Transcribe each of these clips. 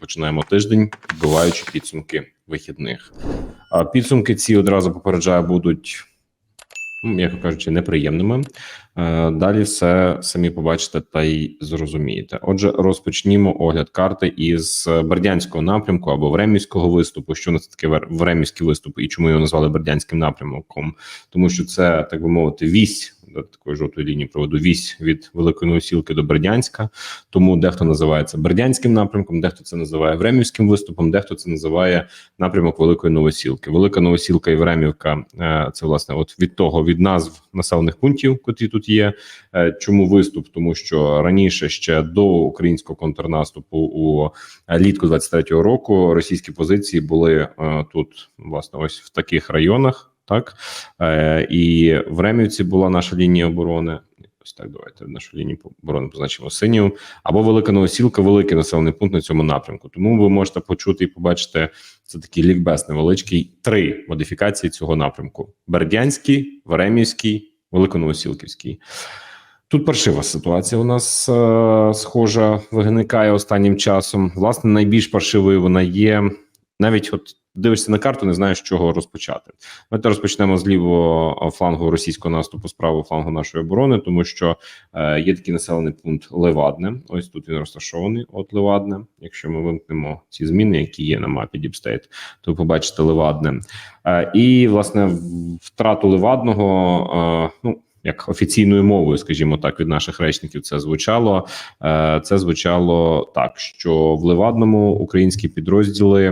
Починаємо тиждень, підбиваючи підсумки вихідних. А підсумки ці одразу попереджаю будуть, ну, м'яко кажучи, неприємними. Е, Далі все самі побачите та й зрозумієте. Отже, розпочнімо огляд карти із Бердянського напрямку або Времівського виступу. Що у нас таке Времівський виступ і чому його назвали Бердянським напрямком? Тому що це так би мовити, вісь до такої жовтої лінії проводу вісь від Великої Новосілки до Бердянська. Тому дехто називає це Бердянським напрямком, дехто це називає Времівським виступом, дехто це називає напрямок Великої Новосілки. Велика Новосілка і Времівка е, це власне от від того від назв населених пунктів, котрі тут є. Е, Чому виступ? Тому що раніше ще до українського контрнаступу у е, літку 23-го року російські позиції були тут, власне, ось в таких районах. Так е, і в Ремівці була наша лінія оборони. Ось так, давайте нашу лінію оборони позначимо синю або велика новосілка, великий населений пункт на цьому напрямку. Тому ви можете почути і побачити це такий лікбез невеличкий. Три модифікації цього напрямку: Бердянський, Веремівський, Великоновосілківський. Тут паршива ситуація у нас е, схожа виникає останнім часом. Власне, найбільш паршивою вона є. Навіть от дивишся на карту, не знаєш, чого розпочати. Давайте розпочнемо з лівого флангу російського наступу, з правого флангу нашої оборони, тому що е, є такий населений пункт Левадне. Ось тут він розташований. От Левадне. Якщо ми вимкнемо ці зміни, які є на мапі State, то побачите Левадне. Е, і власне втрату Левадного, е, ну. Як офіційною мовою, скажімо так, від наших речників це звучало. Е, Це звучало так, що в Левадному українські підрозділи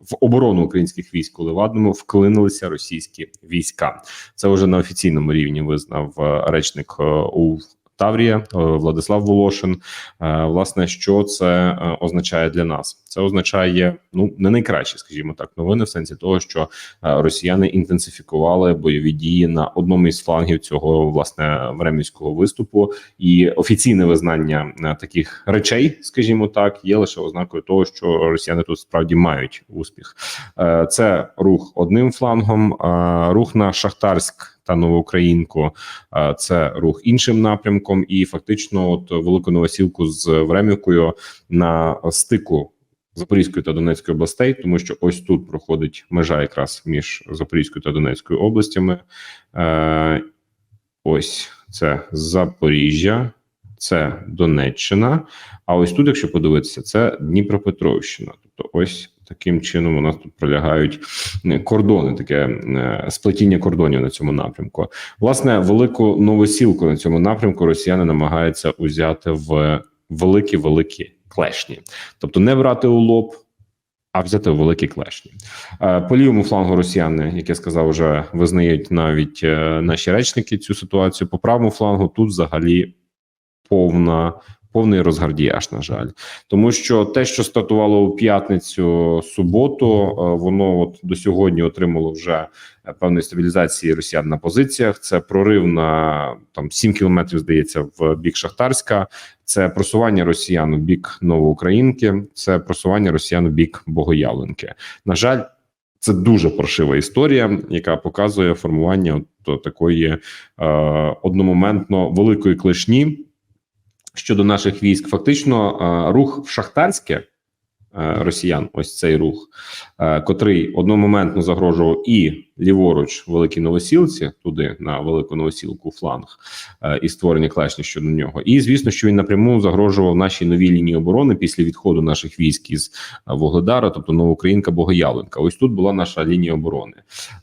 в оборону українських військ у Левадному вклинилися російські війська. Це вже на офіційному рівні визнав е, речник е, у Таврія е, Владислав Волошин. Е, Власне, що це е, означає для нас? Це означає ну не найкращі, скажімо так, новини в сенсі того, що росіяни інтенсифікували бойові дії на одному із флангів цього власне времівського виступу, і офіційне визнання таких речей, скажімо так, є лише ознакою того, що росіяни тут справді мають успіх. Це рух одним флангом, рух на Шахтарськ та Новоукраїнку. Це рух іншим напрямком, і фактично, от велику новосілку з Времівкою на стику. Запорізької та Донецької областей, тому що ось тут проходить межа якраз між Запорізькою та Донецькою областями. Е, ось це Запоріжжя, це Донеччина. А ось тут, якщо подивитися, це Дніпропетровщина. Тобто, ось таким чином у нас тут пролягають е, кордони, таке е, сплетіння кордонів на цьому напрямку. Власне, велику новосілку на цьому напрямку росіяни намагаються узяти в великі великі клешні, тобто не брати у лоб. А взяти у великі клешні Е, по лівому флангу росіяни, як я сказав, вже визнають навіть наші речники цю ситуацію. По правому флангу тут взагалі повна. Повний розгардіяж, на жаль, тому що те, що стартувало у п'ятницю суботу, е, воно от до сьогодні отримало вже е, певної стабілізації росіян на позиціях. Це прорив на там 7 кілометрів, здається, в бік Шахтарська. Це просування росіян у бік Новоукраїнки, це просування росіян у бік Богоявленки. На жаль, це дуже паршива історія, яка показує формування от такої е, одномоментно великої клешні щодо наших військ. Фактично, е, рух в Шахтарське е, росіян, ось цей рух, е, котрий одномоментно загрожував і ліворуч великій новосілці, туди на велику новосілку фланг е, і створення клешні щодо нього. І звісно, що він напряму загрожував нашій новій лінії оборони після відходу наших військ із е, Вогледара, тобто Новоукраїнка Богоявленка. Ось тут була наша лінія оборони.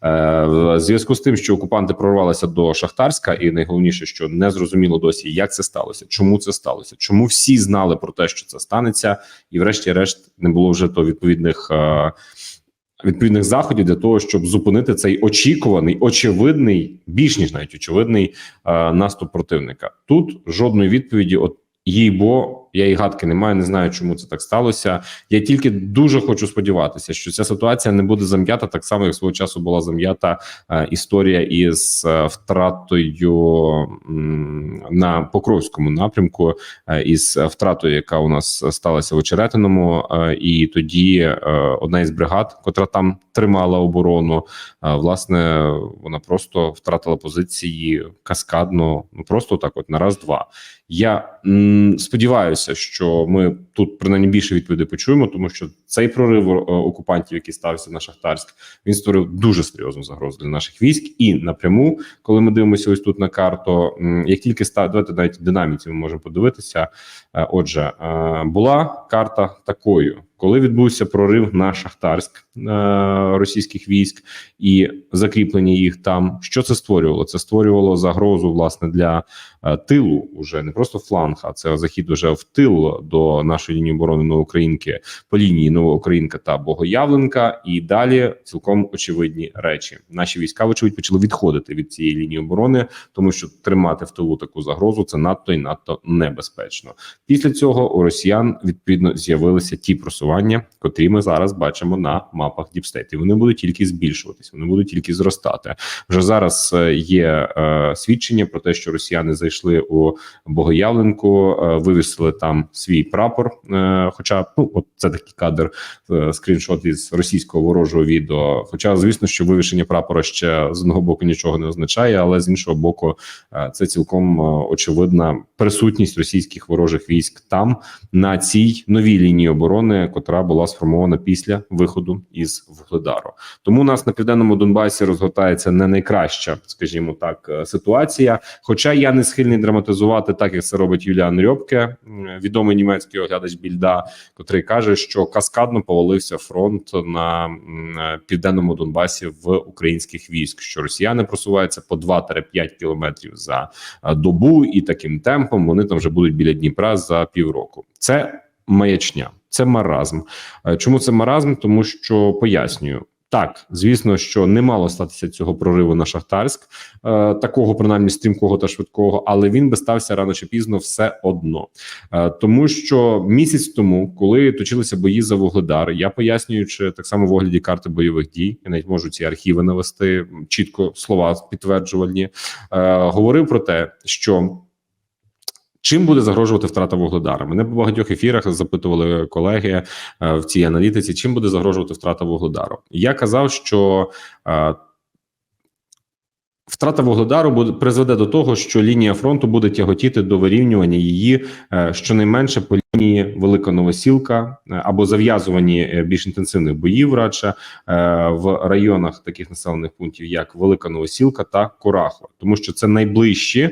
Е, В зв'язку з тим, що окупанти прорвалися до Шахтарська, і найголовніше, що не зрозуміло досі, як це сталося, чому це сталося, чому всі знали про те, що це станеться, і, врешті-решт, не було вже то відповідних. Відповідних заходів для того, щоб зупинити цей очікуваний, очевидний, більш ніж навіть очевидний е, наступ противника. Тут жодної відповіді, от їй бо я і гадки не маю, не знаю, чому це так сталося. Я тільки дуже хочу сподіватися, що ця ситуація не буде зам'ята так само, як свого часу була зам'ята е, історія із е, втратою м, на Покровському напрямку, е, із втратою, яка у нас сталася в Очеретиному, е, і тоді е, одна із бригад, котра там тримала оборону, е, власне, вона просто втратила позиції каскадно, ну просто так, от на раз-два. Я м, сподіваюся, що ми тут принаймні більше відповідей почуємо, тому що цей прорив е, окупантів, який стався на Шахтарськ, він створив дуже серйозну загрозу для наших військ. І напряму, коли ми дивимося ось тут на карту, як тільки став, давайте навіть динаміці ми можемо подивитися. Е, Отже, е, була карта такою. Коли відбувся прорив на Шахтарськ е, російських військ і закріплення їх там, що це створювало? Це створювало загрозу власне для е, тилу, уже не просто фланг, а це захід уже в тил до нашої лінії оборони Новоукраїнки по лінії Новоукраїнка та Богоявленка. І далі цілком очевидні речі. Наші війська, вочевидь, почали відходити від цієї лінії оборони, тому що тримати в тилу таку загрозу це надто і надто небезпечно. Після цього у росіян відповідно з'явилися ті просування, котрі ми зараз бачимо на мапах Діпстейт. І вони будуть тільки збільшуватися, вони будуть тільки зростати. Вже зараз е, є е, свідчення про те, що росіяни зайшли у Богоявленку, е, вивісили там свій прапор. Е, хоча ну от це такий кадр, е, скріншот із російського ворожого відео. Хоча, звісно, що вивішення прапора ще з одного боку нічого не означає, але з іншого боку, е, це цілком е, очевидна присутність російських ворожих військ там на цій новій лінії оборони, котра була сформована після виходу із Вугледару. Тому у нас на південному Донбасі розгортається не найкраща, скажімо так, е, ситуація. Хоча я не схильний драматизувати, так як це робить Юліан Рьобке, відомий німецький оглядач Більда, котрий каже, що каскадно повалився фронт на е, південному Донбасі в українських військ, що росіяни просуваються по 2-5 кілометрів за е, добу, і таким темпом вони там вже будуть біля Дніпра за півроку. Це маячня, це маразм. Е, Чому це маразм? Тому що пояснюю. Так, звісно, що не мало статися цього прориву на Шахтарськ, е, такого принаймні стрімкого та швидкого, але він би стався рано чи пізно все одно. Е, тому що місяць тому, коли точилися бої за Вугледар, я пояснюючи так само в огляді карти бойових дій, я навіть можу ці архіви навести чітко слова підтверджувальні, е, говорив про те, що. Чим буде загрожувати втрата вугледара? Мене по багатьох ефірах запитували колеги е, в цій аналітиці. Чим буде загрожувати втрата вугледару? Я казав, що е, втрата вугледару буде призведе до того, що лінія фронту буде тяготіти до вирівнювання її е, щонайменше по лінії Велика Новосілка е, або зав'язувані е, більш інтенсивних боїв радше в районах таких населених пунктів, як Велика Новосілка та Курахова, тому що це найближчі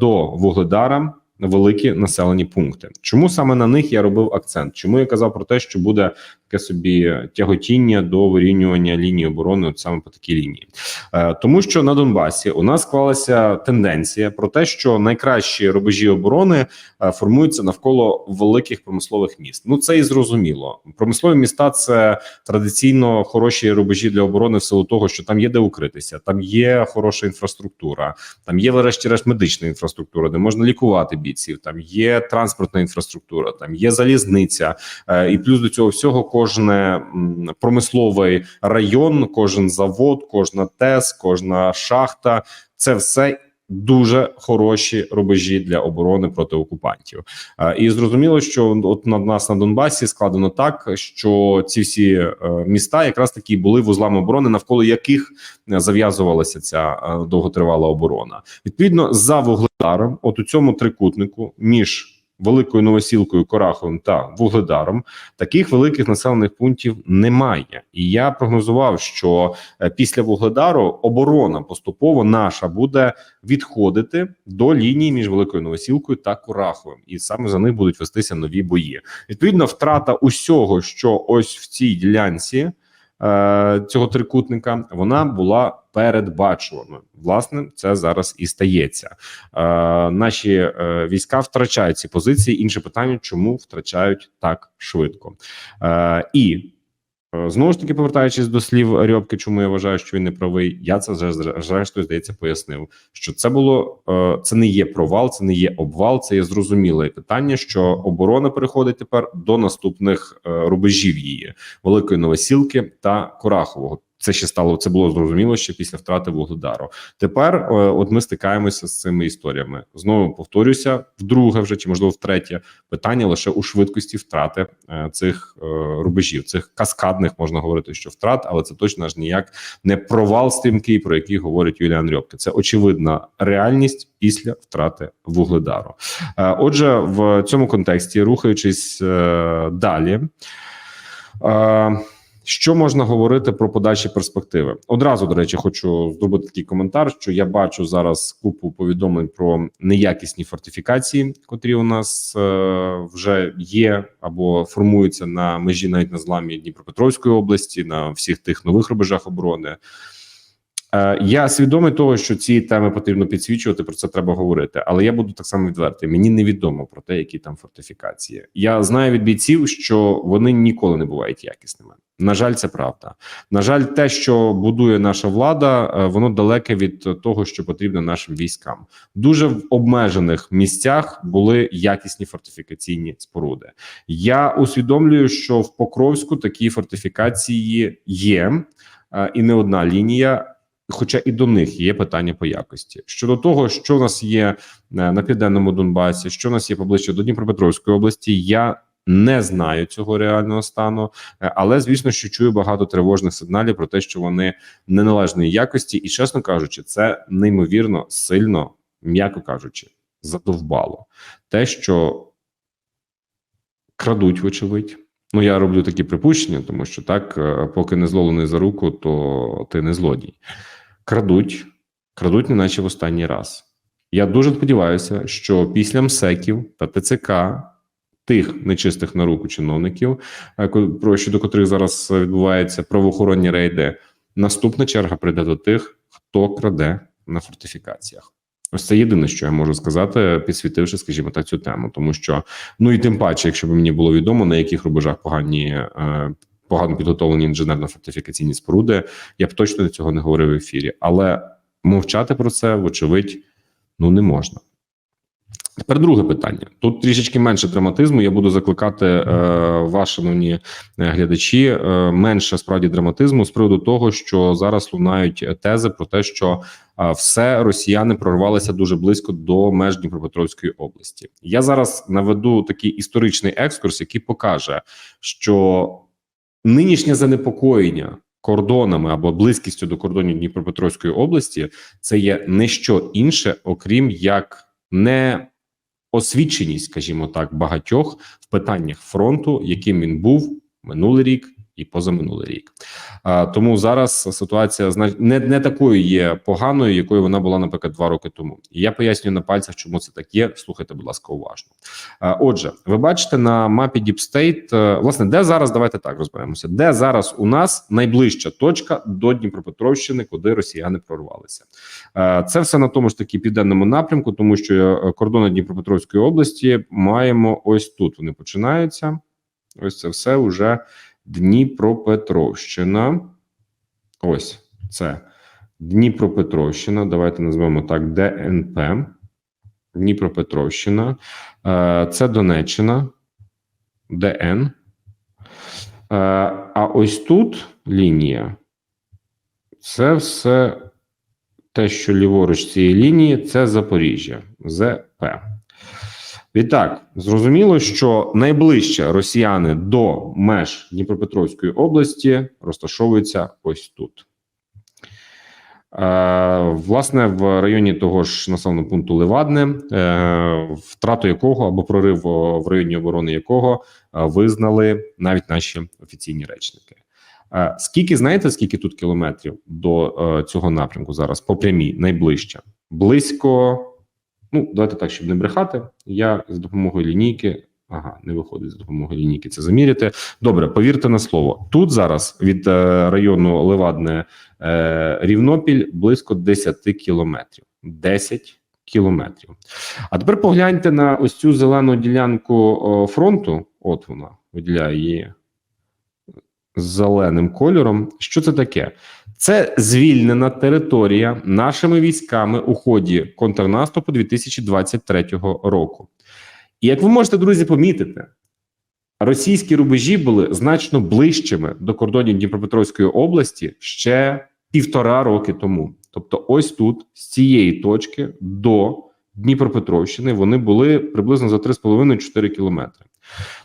до Вугледара великі населені пункти. Чому саме на них я робив акцент? Чому я казав про те, що буде таке собі тяготіння до вирівнювання лінії оборони, от саме по такій лінії, Е, тому що на Донбасі у нас склалася тенденція про те, що найкращі рубежі оборони е, формуються навколо великих промислових міст. Ну це і зрозуміло. Промислові міста це традиційно хороші рубежі для оборони, в силу того, що там є де укритися, там є хороша інфраструктура, там є, врешті-решт, медична інфраструктура, де можна лікувати бійців. Там є транспортна інфраструктура, там є залізниця, Е, і плюс до цього всього кожне промисловий район, кожен завод, кожна ТЕС, кожна шахта це все. Дуже хороші рубежі для оборони проти окупантів, Е, і зрозуміло, що от на нас на Донбасі складено так, що ці всі е, міста якраз такі були вузлами оборони, навколо яких е, зав'язувалася ця довготривала оборона. Відповідно, за вугледаром, от у цьому трикутнику між Великою Новосілкою, Кораховим та Вугледаром таких великих населених пунктів немає. І я прогнозував, що е, після Вугледару оборона поступово наша буде відходити до лінії між Великою Новосілкою та Кураховим, і саме за них будуть вестися нові бої. Відповідно, втрата усього, що ось в цій ділянці. Е, Цього трикутника вона була передбачуваною. Власне, це зараз і стається. Е, наші е, війська втрачають ці позиції. Інше питання, чому втрачають так швидко, і знову ж таки повертаючись до слів Рьобки, чому я вважаю, що він не правий. Я це зрештою здається пояснив. Що це було е, це не є провал, це не є обвал, це є зрозуміле питання, що оборона переходить тепер до наступних е, рубежів її великої новосілки та Корахового. Це ще стало це було зрозуміло ще після втрати вугледару. Тепер е, от ми стикаємося з цими історіями. Знову повторюся, вдруге вже чи можливо втретє питання лише у швидкості втрати е, цих е, рубежів, цих каскадних можна говорити, що втрат, але це точно аж ніяк не провал стрімкий, про який говорить Юліан Рьопке. Це очевидна реальність після втрати вугледару. Отже, в цьому контексті, рухаючись далі. Що можна говорити про подальші перспективи? Одразу до речі, хочу зробити такий коментар, що я бачу зараз купу повідомлень про неякісні фортифікації, котрі у нас е, вже є або формуються на межі навіть на зламі Дніпропетровської області, на всіх тих нових рубежах оборони. Е, Я свідомий того, що ці теми потрібно підсвічувати. Про це треба говорити. Але я буду так само відвертий. Мені невідомо про те, які там фортифікації. Я знаю від бійців, що вони ніколи не бувають якісними. На жаль, це правда. На жаль, те, що будує наша влада, е, воно далеке від того, що потрібно нашим військам. Дуже в обмежених місцях були якісні фортифікаційні споруди. Я усвідомлюю, що в Покровську такі фортифікації є, е, і не одна лінія. Хоча і до них є питання по якості щодо того, що в нас є е, на південному Донбасі, що в нас є поближче до Дніпропетровської області. Я не знаю цього реального стану, е, але звісно, що чую багато тривожних сигналів про те, що вони неналежної якості, і чесно кажучи, це неймовірно сильно, м'яко кажучи, задовбало те, що крадуть, вочевидь. Ну, я роблю такі припущення, тому що так, е, поки не зловлений за руку, то ти не злодій. Крадуть, крадуть, неначе в останній раз. Я дуже сподіваюся, що після МСЕКів та ТЦК тих нечистих на руку чиновників, е, про щодо котрих зараз відбуваються правоохоронні рейди, наступна черга прийде до тих, хто краде на фортифікаціях. Ось це єдине, що я можу сказати, підсвітивши, скажімо так, цю тему, тому що ну і тим паче, якщо б мені було відомо, на яких рубежах погані. Е, Погано підготовлені інженерно-фортифікаційні споруди, я б точно цього не говорив в ефірі, але мовчати про це, вочевидь, ну не можна. Тепер друге питання. Тут трішечки менше драматизму. Я буду закликати е, вас, шановні е, глядачі, е, менше справді драматизму з приводу того, що зараз лунають тези про те, що е, все росіяни прорвалися дуже близько до меж Дніпропетровської області. Я зараз наведу такий історичний екскурс, який покаже, що нинішнє занепокоєння кордонами або близькістю до кордонів Дніпропетровської області це є не що інше, окрім як не освіченість, скажімо так, багатьох в питаннях фронту, яким він був минулий рік і позаминулий рік. А, тому зараз ситуація не, не такою є поганою, якою вона була, наприклад, два роки тому. І я пояснюю на пальцях, чому це так є. Слухайте, будь ласка, уважно. А, отже, ви бачите на мапі Deep State, е, власне, де зараз давайте так розберемося, де зараз у нас найближча точка до Дніпропетровщини, куди росіяни прорвалися. Е, Це все на тому ж таки південному напрямку, тому що е, кордони Дніпропетровської області маємо ось тут. Вони починаються. Ось це все вже Дніпропетровщина. Ось це Дніпропетровщина. Давайте назвемо так ДНП. Дніпропетровщина. Е, Це Донеччина. ДН. Е, А ось тут лінія. Це все те, що ліворуч цієї лінії, це Запоріжжя, ЗП. Відтак, зрозуміло, що найближче росіяни до меж Дніпропетровської області розташовуються ось тут. Е, власне, в районі того ж населеного пункту Левадне, е, втрату якого або прорив в районі оборони якого е, визнали навіть наші офіційні речники. Скільки знаєте, скільки тут кілометрів до цього напрямку зараз по прямій найближче? Близько. Ну, давайте так, щоб не брехати. Я з допомогою лінійки. Ага, не виходить з допомогою лінійки це заміряти. Добре, повірте на слово. Тут зараз від е, району Левадне е, Рівнопіль близько 10 кілометрів. 10 кілометрів. А тепер погляньте на ось цю зелену ділянку фронту. От вона виділяє її зеленим кольором. Що це таке? Це звільнена територія нашими військами у ході контрнаступу 2023 року. І як ви можете, друзі, помітити, російські рубежі були значно ближчими до кордонів Дніпропетровської області ще півтора роки тому. Тобто, ось тут з цієї точки до Дніпропетровщини вони були приблизно за 3,5-4 кілометри.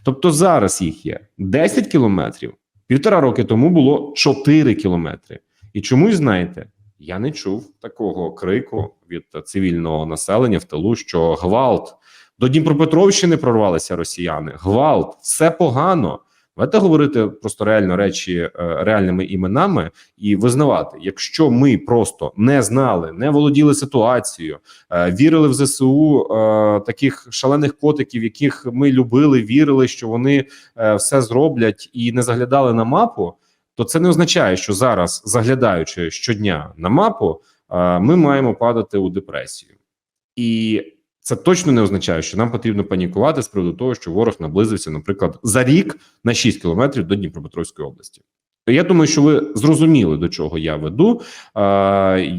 Тобто зараз їх є 10 кілометрів. Півтора роки тому було 4 кілометри. І чомусь знаєте, я не чув такого крику від цивільного населення в тилу, що гвалт до Дніпропетровщини прорвалися росіяни. Гвалт, все погано. Давайте говорити просто реально речі е, реальними іменами і визнавати, якщо ми просто не знали, не володіли ситуацією, е, вірили в ЗСУ е, таких шалених котиків, яких ми любили, вірили, що вони все зроблять, і не заглядали на мапу, то це не означає, що зараз, заглядаючи щодня на мапу, ми маємо падати у депресію. І це точно не означає, що нам потрібно панікувати з приводу того, що ворог наблизився, наприклад, за рік на 6 кілометрів до Дніпропетровської області. Я думаю, що ви зрозуміли, до чого я веду.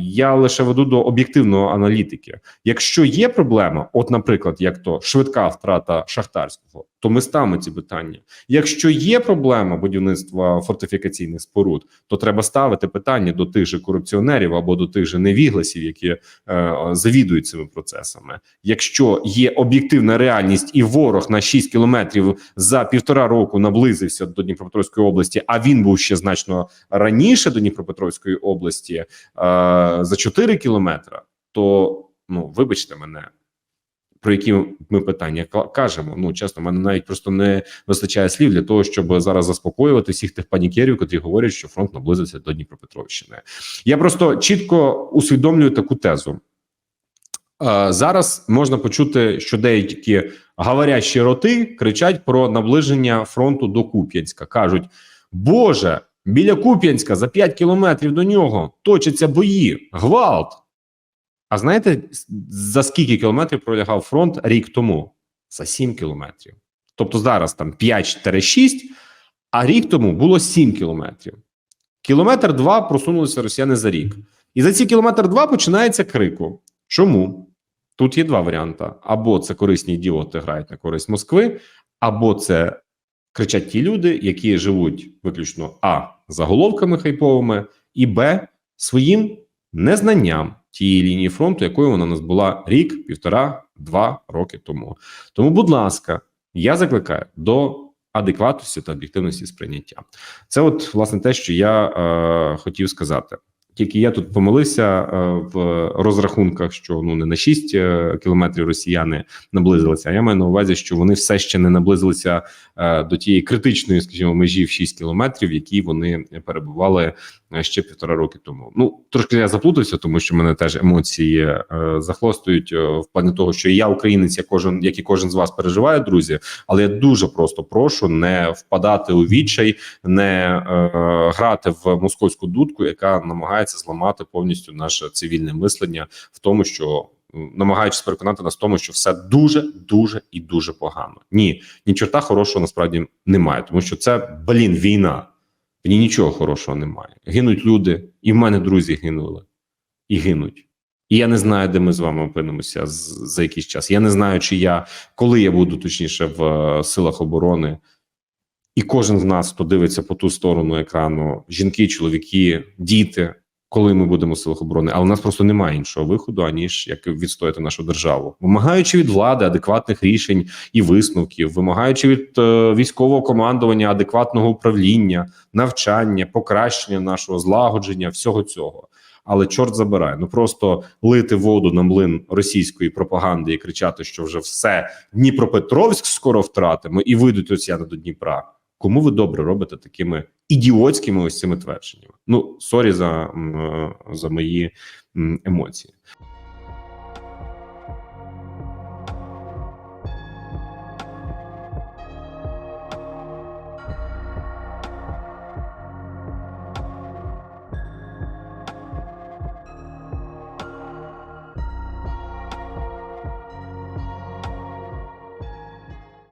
Я лише веду до об'єктивної аналітики. Якщо є проблема, от, наприклад, як то швидка втрата шахтарського, то ми ставимо ці питання. Якщо є проблема будівництва фортифікаційних споруд, то треба ставити питання до тих же корупціонерів або до тих же невігласів, які е, завідують цими процесами. Якщо є об'єктивна реальність, і ворог на 6 кілометрів за півтора року наблизився до Дніпропетровської області, а він був ще значно раніше до Дніпропетровської області е, за 4 кілометри, то ну вибачте мене. Про які ми питання ка- кажемо? Ну чесно, мене навіть просто не вистачає слів для того, щоб зараз заспокоювати всіх тих панікерів, котрі говорять, що фронт наблизився до Дніпропетровщини. Я просто чітко усвідомлюю таку тезу. Е, Зараз можна почути, що деякі говорящі роти кричать про наближення фронту до Куп'янська. кажуть: Боже, біля Куп'янська за 5 кілометрів до нього точаться бої, гвалт. А знаєте, за скільки кілометрів пролягав фронт рік тому? За 7 кілометрів. Тобто зараз там 5-6, а рік тому було 7 кілометрів. Кілометр два просунулися росіяни за рік. І за ці кілометр два починається крику. Чому? Тут є два варіанти: або це корисні ідіоти грають на користь Москви, або це кричать ті люди, які живуть виключно а заголовками хайповими, і б своїм незнанням тієї лінії фронту, якою вона у нас була рік, півтора, два роки тому. Тому, будь ласка, я закликаю до адекватності та об'єктивності сприйняття. Це, от власне, те, що я е, хотів сказати. Тільки я тут помилився е, в розрахунках, що ну не на 6 е, кілометрів росіяни наблизилися. А я маю на увазі, що вони все ще не наблизилися е, до тієї критичної, скажімо, межі в 6 кілометрів, які вони перебували ще півтора роки тому. Ну трошки я заплутався, тому що мене теж емоції захлостують в плані того, що я українець, я кожен, як і кожен з вас переживає, друзі. Але я дуже просто прошу не впадати у відчай, не е, грати в московську дудку, яка намагається зламати повністю наше цивільне мислення в тому, що намагаючись переконати нас в тому, що все дуже, дуже і дуже погано. Ні, ні чорта хорошого насправді немає, тому що це блін війна. В ній нічого хорошого немає. Гинуть люди, і в мене друзі гинули і гинуть. І я не знаю, де ми з вами опинимося за якийсь час. Я не знаю, чи я коли я буду точніше в е, силах оборони. І кожен з нас, хто дивиться по ту сторону екрану, жінки, чоловіки, діти, коли ми будемо в силах оборони, але у нас просто немає іншого виходу, аніж як відстояти нашу державу, вимагаючи від влади адекватних рішень і висновків, вимагаючи від е, військового командування адекватного управління, навчання, покращення нашого злагодження, всього цього. Але чорт забирає, ну просто лити воду на млин російської пропаганди і кричати, що вже все Дніпропетровськ скоро втратимо, і вийдуть росіяни до Дніпра. Кому ви добре робите такими ідіотськими ось цими твердженнями? Ну сорі за, е, за мої емоції.